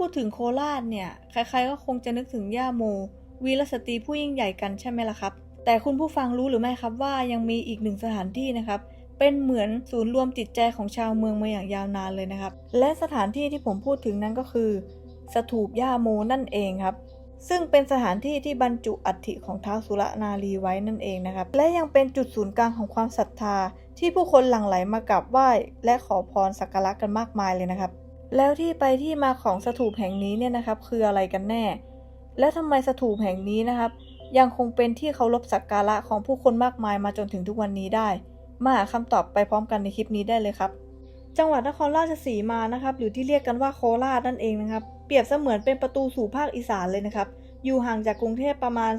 พูดถึงโคราชเนี่ย ใครๆก็คงจะนึกถึงย่าโม วีรสตรีผู้ยิ่งใหญ่กันใช่ไหมล่ะครับ แต่คุณผู้ฟังรู้หรือไม่ครับว่ายังมีอีกหนึ่งสถานที่นะครับ เป็นเหมือนศูนย์รวมจิตใจของชาวเมืองมาอย่างยาวนานเลยนะครับ และสถานที่ที่ผมพูดถึงนั้นก็คือ สถูปย่าโมนั่นเองครับซึ่งเป็นสถานที่ที่บรรจุอัฐิของท้าวสุรนารีไว้นั่นเองนะครับ และยังเป็นจุดศูนย์กลางของความศรัทธา ที่ผู้คนหลั่งไหลมากราบไหว้ และขอพรสักการะกันมากมายเลยนะครับ แล้วที่ไปที่มาของสถูปแห่งนี้เนี่ยนะครับ คืออะไรกันแน่ และทำไมสถูปแห่งนี้นะครับ ยังคงเป็นที่เคารพสักการะของผู้คนมากมายมาจนถึงทุกวันนี้ได้ มาหาคำตอบไปพร้อมกันในคลิปนี้ได้เลยครับ จังหวัดนครราชสีมานะครับ หรือที่เรียกกันว่าโคราชนั่นเองนะครับ เปรียบเสมือนเป็นประตูสู่ภาคอีสานเลยนะครับ อยู่ห่างจากกรุงเทพประมาณ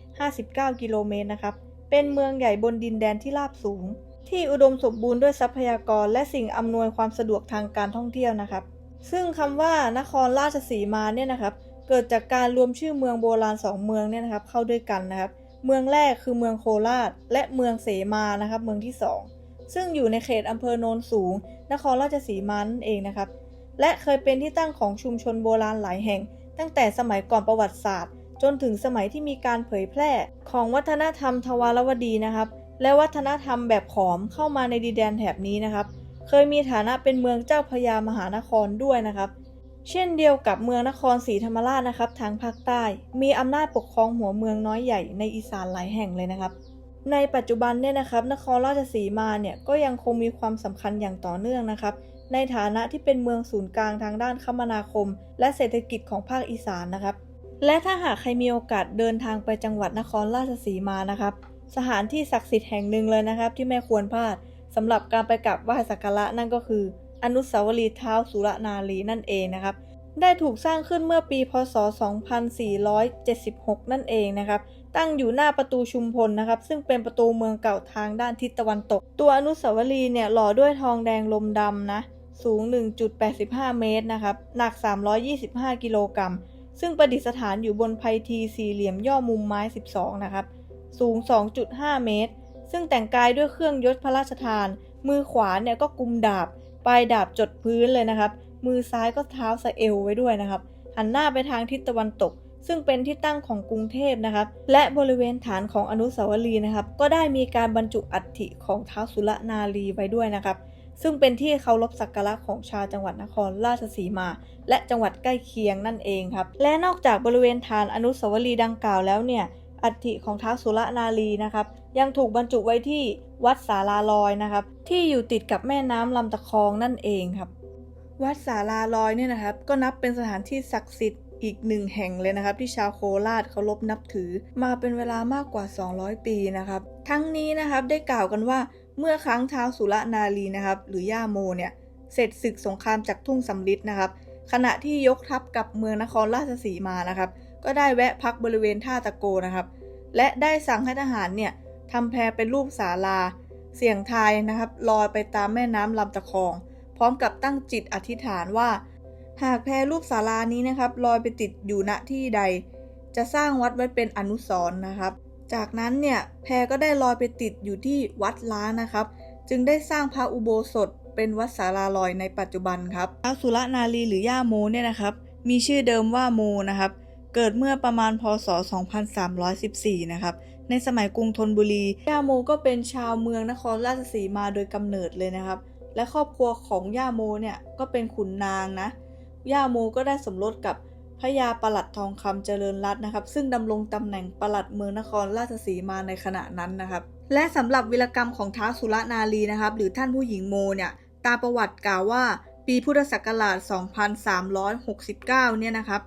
259 กิโลเมตรนะครับ เป็นเมืองใหญ่บนดินแดนที่ราบสูง ที่อุดมสมบูรณ์ด้วยทรัพยากร และสิ่งอำนวยความสะดวกทางการท่องเที่ยวนะครับ ซึ่งคำว่านครราชสีมาเนี่ยนะครับเกิดจากการรวมชื่อเมืองโบราณสองเมืองเนี่ยนะครับเข้าด้วยกันนะครับ เมืองแรกคือเมืองโคราช และเมืองเสมานะครับ เมืองที่สองซึ่งอยู่ในเขตอำเภอโนนสูง นครราชสีมานั่นเองนะครับ และเคยเป็นที่ตั้งของชุมชนโบราณหลายแห่ง ตั้งแต่สมัยก่อนประวัติศาสตร์ จนถึงสมัยที่มีการเผยแพร่ของวัฒนธรรมทวารวดีนะครับ และวัฒนธรรมแบบขอมเข้ามาในดินแดนแถบนี้นะครับ เคยมีฐานะเป็นเมืองเจ้าพระยามหานครด้วยนะครับ เช่นเดียวกับเมืองนครศรีธรรมราชนะครับ ทางภาคใต้ มีอำนาจปกครองหัวเมืองน้อยใหญ่ในอีสานหลายแห่งเลยนะครับ ในปัจจุบันเนี่ยนะครับ นครราชสีมาเนี่ยก็ยังคงมีความสำคัญอย่างต่อเนื่องนะครับ ในฐานะที่เป็นเมืองศูนย์กลางทางด้านคมนาคม และเศรษฐกิจของภาคอีสานนะครับ และถ้าหากใครมีโอกาสเดินทางไปจังหวัดนครราชสีมานะครับ สถานที่ศักดิ์สิทธิ์แห่งหนึ่งเลยนะครับ ที่ไม่ควรพลาดสำหรับการไปกราบไหว้สักการะนั่นก็คือ อนุสาวรีย์เท้าสุรนารีนั่นเองนะครับ ได้ถูกสร้างขึ้นเมื่อปี พศ 2476 นั่นเองนะครับ ตั้งอยู่หน้าประตูชุมพลนะครับ ซึ่งเป็นประตูเมืองเก่าทางด้านทิศตะวันตก ตัวอนุสาวรีย์เนี่ยหล่อด้วยทองแดงลมดำนะสูง 1.85 เมตรนะครับ หนัก 325 กิโลกรัม ซึ่งประดิษฐานอยู่บนไพทีสี่เหลี่ยมย่อมุมไม้ 12 นะครับ สูง 2.5 เมตร ซึ่งแต่งกายด้วยเครื่องยศพระราชทาน มือขวาเนี่ยก็กุมดาบ ปลายดาบจดพื้นเลยนะครับ มือซ้ายก็เท้าสะเอวไว้ด้วยนะครับ หันหน้าไปทางทิศตะวันตก ซึ่งเป็นที่ตั้งของกรุงเทพนะครับ และบริเวณฐานของอนุสาวรีย์นะครับ ก็ได้มีการบรรจุอัฐิของท้าวสุรนารีไว้ด้วยนะครับซึ่งเป็นที่เคารพสักการะของชาวจังหวัดนครราชสีมา และจังหวัดใกล้เคียงนั่นเองครับ และนอกจากบริเวณฐานอนุสาวรีย์ดังกล่าวแล้วเนี่ย อัฐิของท้าวสุรนารีนะครับ ยังถูกบรรจุไว้ที่วัดสาราลอยนะครับ ที่อยู่ติดกับแม่น้ำลำตะคองนั่นเองครับ วัดสาราลอยเนี่ยนะครับ ก็นับเป็นสถานที่ศักดิ์สิทธิ์อีกหนึ่งแห่งเลยนะครับ ที่ชาวโคราชเคารพนับถือ มาเป็นเวลามากกว่า 200 ปีนะครับ ทั้งนี้นะครับได้กล่าวกันว่าเมื่อครั้งท้าวสุรนารีนะครับ หรือย่าโมเนี่ยเสร็จศึกสงครามจากทุ่งสำลิดนะครับ ขณะที่ยกทัพกลับเมืองนครราชสีมานะครับ ก็ได้แวะพักบริเวณท่าตะโกนะครับ และได้สั่งให้ทหารเนี่ยทำแพเป็นรูปศาลา เสียงทายนะครับลอยไปตามแม่น้ำลำตะคอง พร้อมกับตั้งจิตอธิษฐานว่า หากแพรูปศาลานี้นะครับลอยไปติดอยู่ณที่ใด จะสร้างวัดไว้เป็นอนุสรณ์นะครับ จากนั้นเนี่ยแพก็ได้ลอยไปติดอยู่ที่วัดล้านะครับ จึงได้สร้างพระอุโบสถเป็นวัดสาราลอยในปัจจุบันครับท้าสุรนารีหรือย่าโมเนี่ยนะครับ มีชื่อเดิมว่าโมนะครับ เกิดเมื่อประมาณพศ 2314 นะครับ ในสมัยกรุงธนบุรี ย่าโมก็เป็นชาวเมืองนครราชสีมาโดยกำเนิดเลยนะครับ และครอบครัวของย่าโมเนี่ยก็เป็นขุนนางนะ ย่าโมก็ได้สมรสกับพระยาประหลัดทองคำเจริญรัตน์นะครับ ซึ่งดำรงตำแหน่งประหลัดเมืองนครราชสีมาในขณะนั้นนะครับ และสำหรับวิรกรรมของท้าวสุรนารีนะครับ หรือท่านผู้หญิงโมเนี่ยตามประวัติกล่าวว่า ปีพุทธศักราช 2369 เนี่ยนะครับ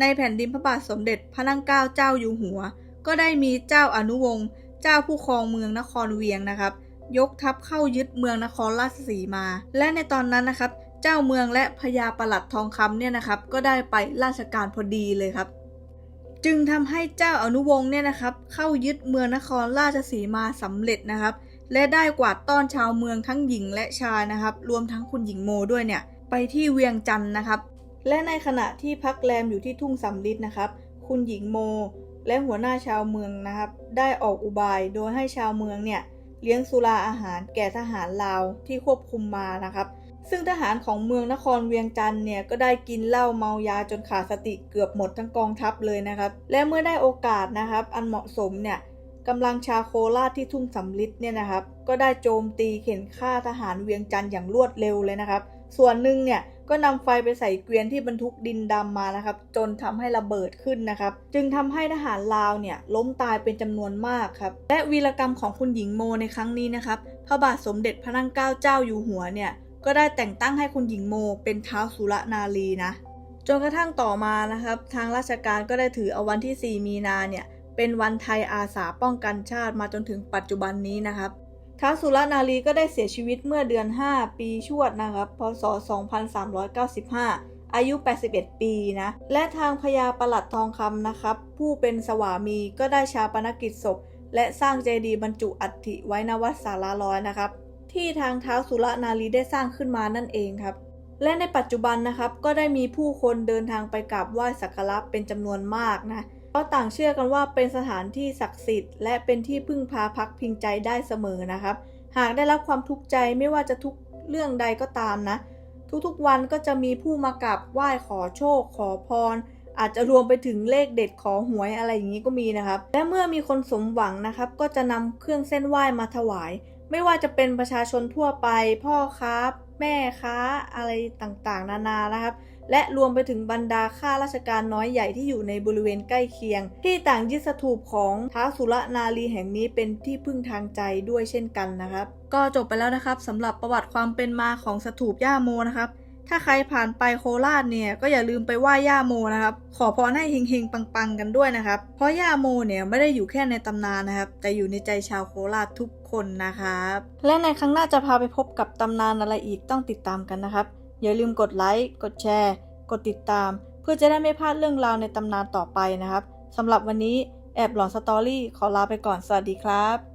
ในแผ่นดินพระบาทสมเด็จพระนั่งเกล้าเจ้าอยู่หัว ก็ได้มีเจ้าอนุวงศ์เจ้าผู้ครองเมืองนครเวียงนะครับ ยกทัพเข้ายึดเมืองนครราชสีมา และในตอนนั้นนะครับ เจ้าเมืองและพญาประหลัดทองคำเนี่ยนะครับ ก็ได้ไปราชการพอดีเลยครับ จึงทำให้เจ้าอนุวงศ์เนี่ยนะครับ เข้ายึดเมืองนครราชสีมาสำเร็จนะครับ และได้กวาดต้อนชาวเมืองทั้งหญิงและชายนะครับ รวมทั้งคุณหญิงโมด้วยเนี่ยไปที่เวียงจันทร์นะครับ และในขณะที่พักแรมอยู่ที่ทุ่งสำลิดนะครับ คุณหญิงโม และหัวหน้าชาวเมืองนะครับ ได้ออกอุบายโดยให้ชาวเมืองเนี่ยเลี้ยงสุราอาหารแก่ทหารลาวที่ควบคุมมานะครับ ซึ่งทหารของเมืองนครเวียงจันทร์เนี่ยก็ได้กินเหล้าเมายาจนขาดสติเกือบหมดทั้งกองทัพเลยนะครับ และเมื่อได้โอกาสนะครับ อันเหมาะสมเนี่ยกำลังชาโคราชที่ทุ่งสำลิดเนี่ยนะครับ ก็ได้โจมตีเข็นฆ่าทหารเวียงจันทร์อย่างรวดเร็วเลยนะครับ ส่วนหนึ่งเนี่ยก็นำไฟไปใส่เกวียนที่บรรทุกดินดำมานะครับ จนทำให้ระเบิดขึ้นนะครับ จึงทำให้ทหารลาวเนี่ยล้มตายเป็นจำนวนมากครับ และวีรกรรมของคุณหญิงโมในครั้งนี้นะครับ พระบาทสมเด็จพระนั่งเกล้าเจ้าอยู่หัวเนี่ยก็ได้แต่งตั้งให้คุณหญิงโม เป็นเท้าสุรนารีนะ จนกระทั่งต่อมานะครับ ทางราชการก็ได้ถือเอาวันที่ 4 มีนาเนี่ยเป็นวันไทยอาสาป้องกันชาติมาจนถึงปัจจุบันนี้นะครับ ท้าวสุรนารีก็ได้เสียชีวิตเมื่อเดือน 5 ปีชวดนะครับ พศ 2395 อายุ 81 ปีนะ และทางพญาประหลัดทองคำนะครับ ผู้เป็นสวามีก็ได้ชาปนกิจศพ และสร้างเจดีย์บรรจุอัฐิไว้ณวัดสาราลอยนะครับ ที่ทางเท้าวสุรนารีได้สร้างขึ้นมานั่นเองครับ และในปัจจุบันนะครับก็ได้มีผู้คนเดินทางไปกราบไหว้สักการะเป็นจำนวนมากนะ เพราะต่างเชื่อกันว่าเป็นสถานที่ศักดิ์สิทธิ์และเป็นที่พึ่งพาพักพิงใจได้เสมอนะครับ หากได้รับความทุกข์ใจไม่ว่าจะทุกเรื่องใดก็ตามนะ ทุกๆวันก็จะมีผู้มากราบไหว้ขอโชค ขอพร อาจจะรวมไปถึงเลขเด็ดขอหวยอะไรอย่างนี้ก็มีนะครับ และเมื่อมีคนสมหวังนะครับ ก็จะนำเครื่องเส้นไหว้มาถวาย ไม่ว่าจะเป็นประชาชนทั่วไป พ่อค้าแม่ค้าอะไรต่างๆ นานานะครับ และรวมไปถึงบรรดาข้าราชการน้อยใหญ่ที่อยู่ในบริเวณใกล้เคียง ที่ต่างยึดสถูปของท้าวสุรนารีแห่งนี้เป็นที่พึ่งทางใจด้วยเช่นกันนะครับ ก็จบไปแล้วนะครับสำหรับประวัติความเป็นมาของสถูปย่าโมนะครับ ถ้าใครผ่านไปโคราชเนี่ยก็อย่าลืมไปไหว้ย่าโมนะครับ ขอพรให้เฮงๆปังๆกันด้วยนะครับ เพราะย่าโมเนี่ยไม่ได้อยู่แค่ในตำนานนะครับ แต่อยู่ในใจชาวโคราชทุกคนนะครับ และในครั้งหน้าจะพาไปพบกับตำนานอะไรอีกต้องติดตามกันนะครับ อย่าลืมกดไลค์ กดแชร์ กดติดตาม เพื่อจะได้ไม่พลาดเรื่องราวในตำนานต่อไปนะครับสำหรับวันนี้แอบหลอนสตอรี่ขอลาไปก่อนสวัสดีครับ